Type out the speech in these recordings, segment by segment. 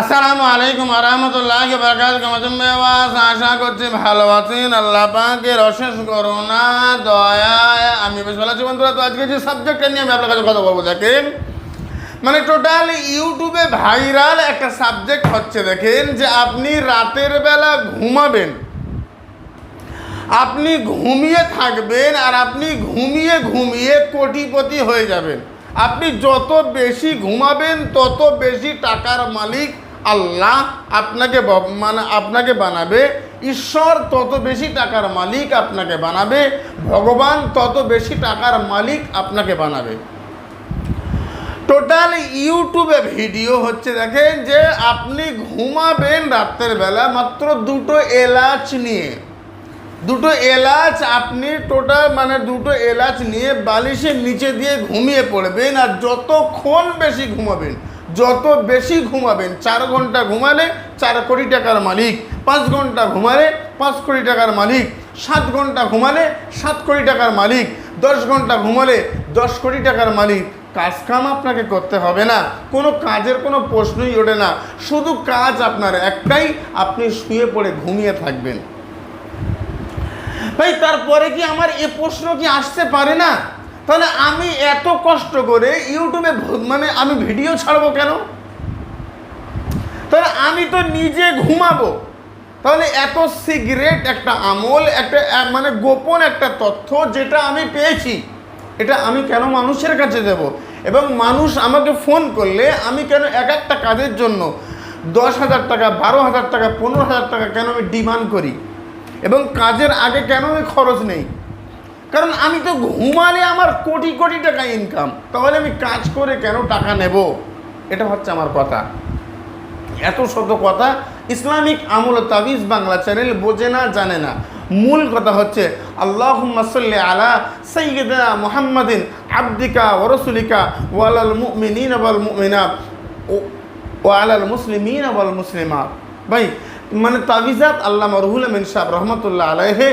আসসালামু আলাইকুম আরহামতুল্লাহ আশা করছি ভালো আছেন। আল্লাহ পাকের অশেষ করোনা দয়ায় আমি বেশ ভালো আছি বন্ধুরা। তো আজকে যে সাবজেক্টটা নিয়ে আমি আপনার কাছে কথা বলব, দেখেন। মানে টোটাল ইউটিউবে ভাইরাল একটা সাবজেক্ট হচ্ছে, দেখেন, যে আপনি রাতের বেলা ঘুমাবেন। আপনি ঘুমিয়ে থাকবেন আর আপনি ঘুমিয়ে ঘুমিয়ে কোটিপতি হয়ে যাবেন। আপনি যত বেশি ঘুমাবেন, তত বেশি টাকার মালিক আল্লাহ আপনাকে মানে আপনাকে বানাবে। ঈশ্বর তত বেশি টাকার মালিক আপনাকে বানাবে। ভগবান তত বেশি টাকার মালিক আপনাকে বানাবে। টোটাল ইউটিউবে ভিডিও হচ্ছে, দেখেন যে আপনি ঘুমাবেন রাত্রের বেলা মাত্র দুটো এলাচ নিয়ে। দুটো এলাচ আপনি টোটাল মানে দুটো এলাচ নিয়ে বালিশের নিচে দিয়ে ঘুমিয়ে পড়বেন আর যতক্ষণ বেশি ঘুমাবেন যত বেশি ঘুমাবেন, চার ঘণ্টা ঘুমালে চার কোটি টাকার মালিক, পাঁচ ঘণ্টা ঘুমালে পাঁচ কোটি টাকার মালিক, সাত ঘণ্টা ঘুমালে সাত কোটি টাকার মালিক, দশ ঘণ্টা ঘুমালে দশ কোটি টাকার মালিক। কাজ কাম আপনাকে করতে হবে না, কোনো কাজের কোনো প্রশ্নই ওঠে না। শুধু কাজ আপনার একটাই, আপনি শুয়ে পড়ে ঘুমিয়ে থাকবেন। ভাই, তারপরে কি আমার এ প্রশ্ন কি আসতে পারে না? তাহলে আমি এত কষ্ট করে ইউটিউবে মানে আমি ভিডিও ছাড়বো কেন? তাহলে আমি তো নিজে ঘুমাবো। তাহলে এত সিগারেট, একটা আমল, একটা মানে গোপন একটা তথ্য যেটা আমি পেয়েছি, এটা আমি কেন মানুষের কাছে দেব? এবং মানুষ আমাকে ফোন করলে আমি কেন এক একটা কাজের জন্য দশ হাজার টাকা, বারো হাজার টাকা, পনেরো হাজার টাকা কেন আমি ডিমান্ড করি? এবং কাজের আগে কেন আমি খরচ নেই? কারণ আমি তো ঘুমালে আমার কোটি কোটি টাকা ইনকাম তাহলে আমি কাজ করে কেন টাকা নেব? এটা হচ্ছে আমার কথা। এত শত কথা। ইসলামিক আমল তাবিজ বাংলা চ্যানেল বোঝে না, জানে না। মূল কথা হচ্ছে আল্লাহ সাল্লি আলা সৈয়দা মুহাম্মাদিন আব্দিকা ওরসুলিকা ওয়ালাল মুমিনিন ওয়াল মুমিনা ও আলাল মুসলিমিন ওয়াল মুসলিমাত। ভাই মানে তাবিজাত আল্লাহ রুহুল আমিন সাহেব রহমতুল্লাহ আলাইহে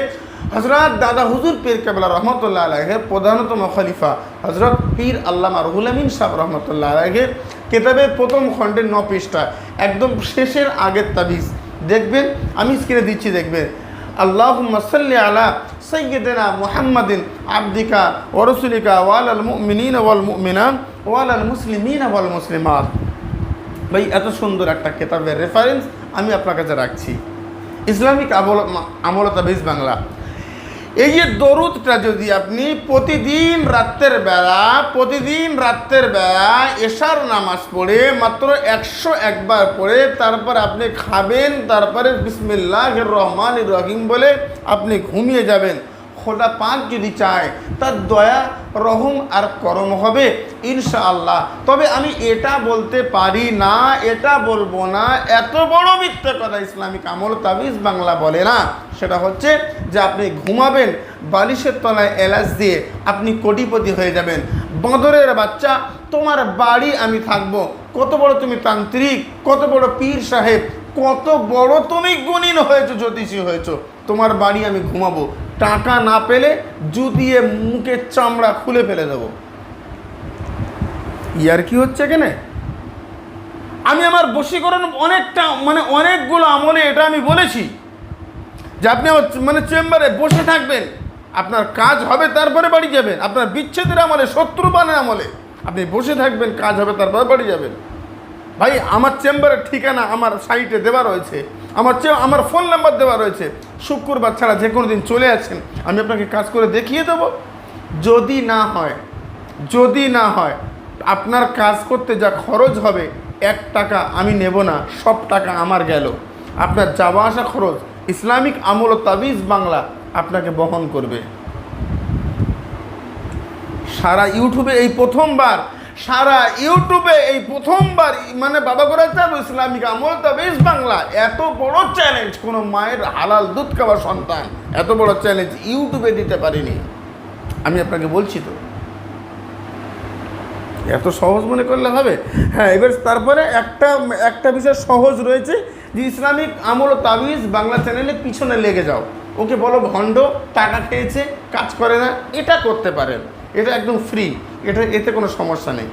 হজরত দাদা হুজুর পীর কেবলা রহমতুল্লাহ আলাইহের প্রধানতম খলিফা হজরত পীর আল্লামা রুহুল আমিন সাহেব রহমতুল্লাহ আলাইহের কেতাবের প্রথম খণ্ডের ন পৃষ্ঠা, একদম শেষের আগের তাবিজ। দেখবেন, আমি স্ক্রিনে দিচ্ছি, দেখবেন। আল্লাহ সাল্লি আলা সৈয়দনা মুহাম্মাদিন আব্দিকা ওরসুলিকা ওয়াল আল মুমিনিন ওয়াল মুমিনান ওয়াল আল মুসলিমিন ওয়াল মুসলিমাত। ভাই, এত সুন্দর একটা কেতাবের রেফারেন্স আমি আপনার কাছে রাখছি। ইসলামিক আমল আমলতা বেশ বাংলা। এই যে দরুদটা যদি আপনি প্রতিদিন রাত্রের বেলা, প্রতিদিন রাত্রের বেলা এশার নামাজ পড়ে মাত্র একশো একবার পড়ে, তারপর আপনি খাবেন, তারপরে বিসমিল্লাহ রহমান রহিম বলে আপনি ঘুমিয়ে যাবেন। খোদা পাক যদি চায়, তার দয়া, রহম আর করম হবে, ইনশাআল্লাহ। তবে আমি এটা বলতে পারি না, এটা বলব না। এত বড় মিথ্যে কথা ইসলামিক আমল তাবিজ বাংলা বলে না। সেটা হচ্ছে যে আপনি ঘুমাবেন, বালিশের তলায় এলাচ দিয়ে আপনি কোটিপতি হয়ে যাবেন। বাঁদরের বাচ্চা, তোমার বাড়ি আমি থাকব। কত বড় তুমি তান্ত্রিক, কত বড় পীর সাহেব, কত বড় তুমি গুণীন হয়েছো, জ্যোতিষী হয়েছো। তোমার বাড়ি আমি ঘুমাবো। টাকা না পেলে জুতিয়ে মুখের চামড়া খুলে ফেলে দেবো। ইয়ার কি হচ্ছে এখানে? আমি আমার বশীকরণ অনেকটা মানে অনেকগুলো আমলে এটা আমি বলেছি যে আপনি মানে চেম্বারে বসে থাকবেন, আপনার কাজ হবে তারপরে বাড়ি যাবেন, আপনার বিচ্ছেদের আমলে, শত্রুবানের আমলে আপনি বসে থাকবেন, কাজ হবে তারপরে বাড়ি যাবেন। ভাই, আমার চেম্বারের ঠিকানা আমার সাইটে দেওয়া রয়েছে। আমার চে আমার ফোন নাম্বার দেওয়া রয়েছে। শুক্রবার ছাড়া যে কোনো দিন চলে আসেন, আমি আপনাকে কাজ করে দেখিয়ে দেবো। যদি না হয়, যদি না হয়, আপনার কাজ করতে যা খরচ হবে, এক টাকা আমি নেব না, সব টাকা আমার গেল। আপনার যাওয়া আসা খরচ, ইসলামিক আমল ও তাবিজ বাংলা আপনাকে বহন করবে। সারা ইউটিউবে এই প্রথমবার সারা ইউটিউবে এই প্রথমবার মানে বাবা করে চাপ ইসলামিক আমল তাবিজ বাংলা। এত বড় চ্যালেঞ্জ কোনো মায়ের হালাল দুধ খাওয়া সন্তান, এত বড় চ্যালেঞ্জ ইউটিউবে দিতে পারিনি। আমি আপনাকে বলছি তো। এত সহজ মনে করলে হবে? হ্যাঁ এবার তারপরে একটা একটা বিষয় সহজ রয়েছে, যে ইসলামিক আমল তাবিজ বাংলা চ্যানেলে পিছনে লেগে যাও। ওকে বলো, ভণ্ড, টাকা খেয়েছে, কাজ করে না, এটা করতে পারেন। এটা একদম ফ্রি এটা, এতে কোনো সমস্যা নেই।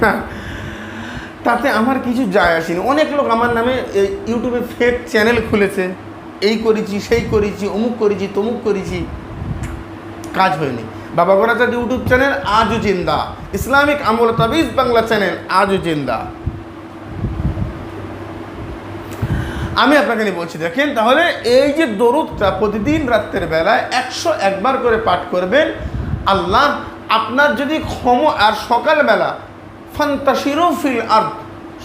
হ্যাঁ। তাতে আমার কিছু যায় আসেনি। অনেক লোক আমার নামে ইউটিউবে ফেক চ্যানেল খুলেছে। এই করেছি, সেই করেছি, অমুক করেছি, তমুক করেছি। কাজ হয়নি। বাবা গোরাচাঁদ ইউটিউব চ্যানেল আজও জিন্দা। ইসলামিক আমল তাবিজ বাংলা চ্যানেল আজও জিন্দা। আমি আপনাকে নিয়ে বলছি, দেখেন, তাহলে এই যে দরুদটা প্রতিদিন রাত্রের বেলায় একশো একবার করে পাঠ করবেন আল্লাহ আপনার যদি ক্ষম আর সকালবেলা ফান্তাসিরো ফিল আর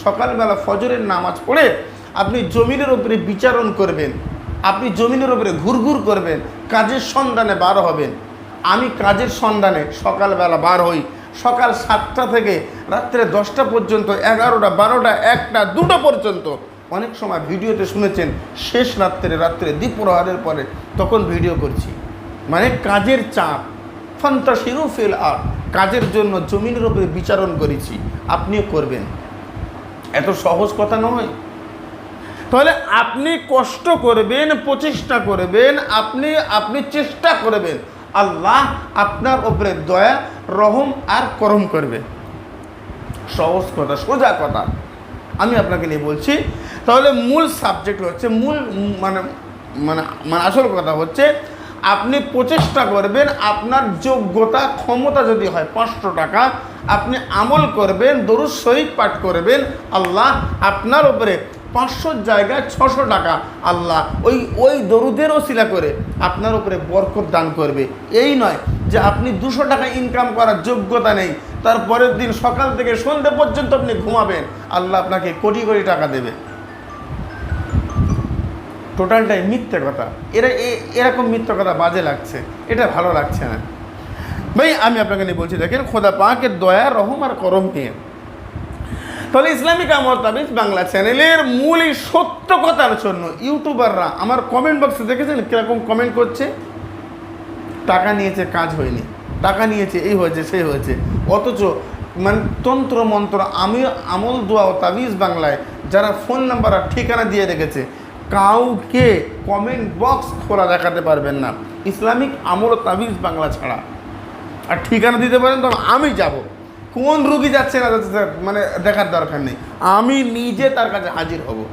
সকালবেলা ফজরের নামাজ পড়ে আপনি জমিনের উপরে বিচারণ করবেন, আপনি জমিনের উপরে ঘুরঘুর করবেন, কাজের সন্ধানে বার হবেন। আমি কাজের সন্ধানে সকালবেলা বার হই। সকাল সাতটা থেকে রাত্রে দশটা পর্যন্ত, এগারোটা, বারোটা, একটা, দুটো পর্যন্ত। অনেক সময় ভিডিওতে শুনেছেন, শেষ রাত্রে রাত্রে দ্বীপ্রহারের পরে, তখন ভিডিও করছি। মানে কাজের চাপ। ফান্তা ফেল আর কাজের জন্য জমিনের উপরে বিচারণ করেছি। আপনিও করবেন। এত সহজ কথা নয়। তাহলে আপনি কষ্ট করবেন, প্রচেষ্টা করবেন, আপনি আপনি চেষ্টা করবেন। আল্লাহ আপনার উপরে দয়া, রহম আর করম করবে। সহজ কথা, সোজা কথা। আমি আপনাকে নিয়ে বলছি, তাহলে মূল সাবজেক্ট হচ্ছে, মূল মানে মানে মানে আসল কথা হচ্ছে আপনি প্রচেষ্টা করবেন, আপনার যোগ্যতা, ক্ষমতা যদি হয় পাঁচশো টাকা, আপনি আমল করবেন, দরুদ শরীফ পাঠ করবেন, আল্লাহ আপনার উপরে পাঁচশোর জায়গায় ছশো টাকা আল্লাহ ওই ওই দরুদের ওসিলা করে আপনার উপরে বরকত দান করবে। এই নয় যে আপনি দুশো টাকা ইনকাম করার যোগ্যতা নেই তারপরের দিন সকাল থেকে সন্ধ্যে পর্যন্ত আপনি ঘুমাবেন, আল্লাহ আপনাকে কোটি কোটি টাকা দেবে। টোটালটাই মিথ্যে কথা। এরা এরকম মিথ্যে কথা বাজে লাগছে। এটা ভালো লাগছে না। ভাই, আমি আপনাকে নিয়ে বলছি, দেখেন, খোদা পাকের দয়া, রহম আর করম নিয়ে। তাহলে ইসলামিক আমর তাবিজ বাংলা চ্যানেলের মূল এই সত্য কথার জন্য ইউটিউবাররা আমার কমেন্ট বক্সে দেখেছেন কীরকম কমেন্ট করছে? টাকা নিয়েছে, কাজ হয়নি। টাকা নিয়েছে, এই হয়েছে, সেই হয়েছে। অথচ মানে তন্ত্র মন্ত্র আমি আমল, দোয়া ও তাবিজ বাংলায় যারা ফোন নাম্বার আর ঠিকানা দিয়ে রেখেছে কাউকে কমেন্ট বক্স খোলা দেখাতে পারবেন না। ইসলামিক আমল তাবিজ বাংলা ছাড়া। আর ঠিকানা দিতে পারেন তো আমি যাব। কোন রুগী যাচ্ছে না যাচ্ছে মানে দেখার দরকার নেই। আমি নিজে তার কাছে হাজির হব।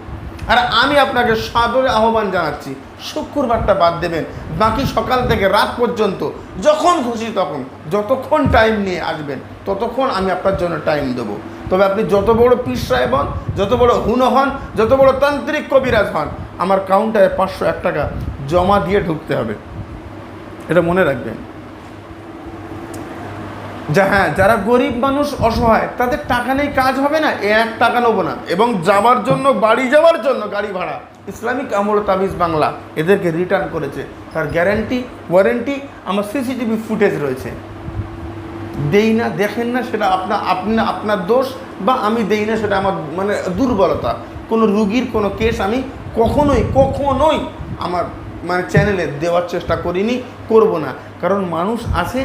আর আমি আপনাকে সাদরে আহ্বান জানাচ্ছি, শুক্রবারটা বাদ দেবেন। বাকি সকাল থেকে রাত পর্যন্ত, যখন খুশি তখন, যতক্ষণ টাইম নিয়ে আসবেন, ততক্ষণ আমি আপনার জন্য টাইম দেবো। তবে আপনি যত বড় সাহেব হন, যত বড় হুনো হন, যত বড় তান্ত্রিক কবিরাজ হন আমার কাউন্টারে পাঁচশো এক টাকা জমা দিয়ে ঢুকতে হবে। এটা মনে রাখবেন। যা হ্যাঁ যারা গরিব মানুষ অসহায়, তাদের টাকা নেই কাজ হবে না এক টাকা নেব না। এবং যাওয়ার জন্য, বাড়ি যাওয়ার জন্য গাড়ি ভাড়া। ইসলামিক আমল তাবিজ বাংলা এদেরকে রিটার্ন করেছে। তার গ্যারান্টি ওয়ারেন্টি আমার সিসিটিভি ফুটেজ রয়েছে। দেই না, দেখেন না, সেটা আপনার আপনা, আপনার দোষ, বা আমি দেই না, সেটা আমার মানে দুর্বলতা। কোনো রুগীর কোনো কেস আমি কখনোই কখনোই আমার মানে চ্যানেলে দেওয়ার চেষ্টা করিনি, করব না। কারণ মানুষ আছে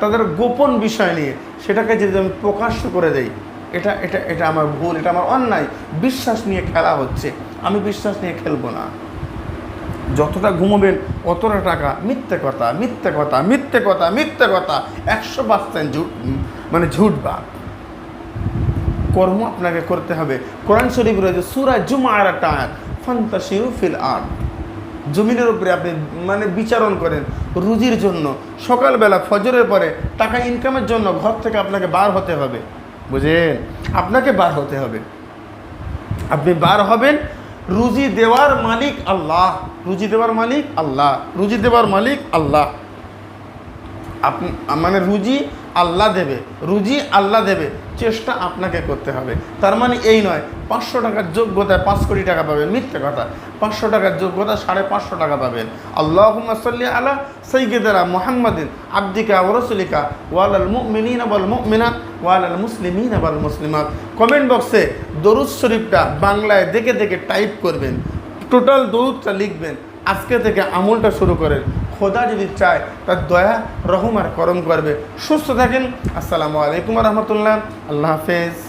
তাদের গোপন বিষয় নিয়ে, সেটাকে যদি আমি প্রকাশ্য করে দেই, এটা এটা এটা আমার ভুল, এটা আমার অন্যায়। বিশ্বাস নিয়ে খেলা হচ্ছে। আমি বিশ্বাস নিয়ে খেলব না। যতটা ঘুমোবেন, অতটা টাকা। মিথ্যে কথা মিথ্যে কথা মিথ্যে কথা মিথ্যে কথা। একশো পার্সেন্ট ঝুট মানে ঝুট বা কর্ম আপনাকে করতে হবে। কোরআন শরীফ রয়েছে, সুরা জুমার আয়াত। ফান্তাসিরু ফিল আর জমিনের উপরে আপনি মানে বিচারণ করেন রুজির জন্য। সকালবেলা ফজরের পরে টাকা ইনকামের জন্য ঘর থেকে আপনাকে বার হতে হবে। বুঝেন? আপনাকে বার হতে হবে। আপনি বার হবেন রুজি দেওয়ার মালিক আল্লাহ। রুজি দেওয়ার মালিক আল্লাহ। রুজি দেওয়ার মালিক আল্লাহ। আপনি মানে রুজি আল্লাহ দেবে, রুজি আল্লাহ দেবে, চেষ্টা আপনাকে করতে হবে। তার মানে এই নয়, পাঁচশো টাকার যোগ্যতায় পাঁচ কোটি টাকা পাবেন, মিথ্যে কথা। পাঁচশো টাকার যোগ্যতা সাড়ে পাঁচশো টাকা পাবেন। আল্লাহ সাল্লি আলা সৈয়দেরা মোহাম্মদিন আব্দিকা ওরসলিকা ওয়ালাল মুমিনিন আবাল মুমিনাত ওয়ালাল মুসলিমিন আবাল মুসলিমাত। কমেন্ট বক্সে দরুদ শরীফটা বাংলায় দেখে দেখে টাইপ করবেন। টোটাল দরুদটা লিখবেন। আজকে থেকে আমলটা শুরু করেন। খোদা যদি চায়, তার দয়া, রহম আর করম করবে। সুস্থ থাকেন। আসসালামু আলাইকুম রহমতুল্লাহ। আল্লাহ হাফেজ।